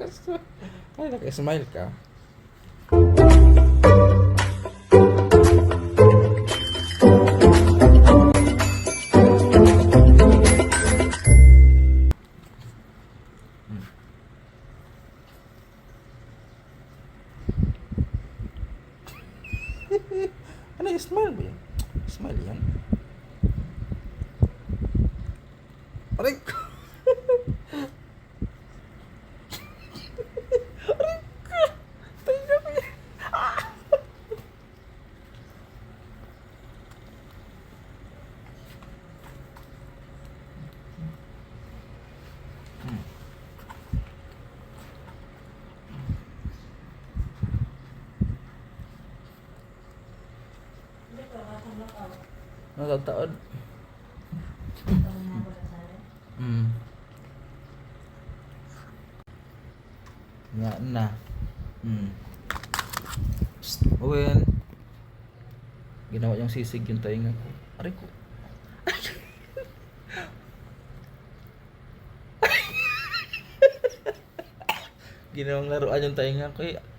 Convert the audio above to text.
Ay, naka-smile ka. ano yung smile ba yan? Smile yan. Aray ko. Aray ko. Tayo ko yan. Ah! Hmm. Natataod. Hmm. Nga na. Hmm. Psst, Owen. Ginawa niyang sisig yung tainga ko. Aray ko. Ginawang laruan yung tainga ko eh.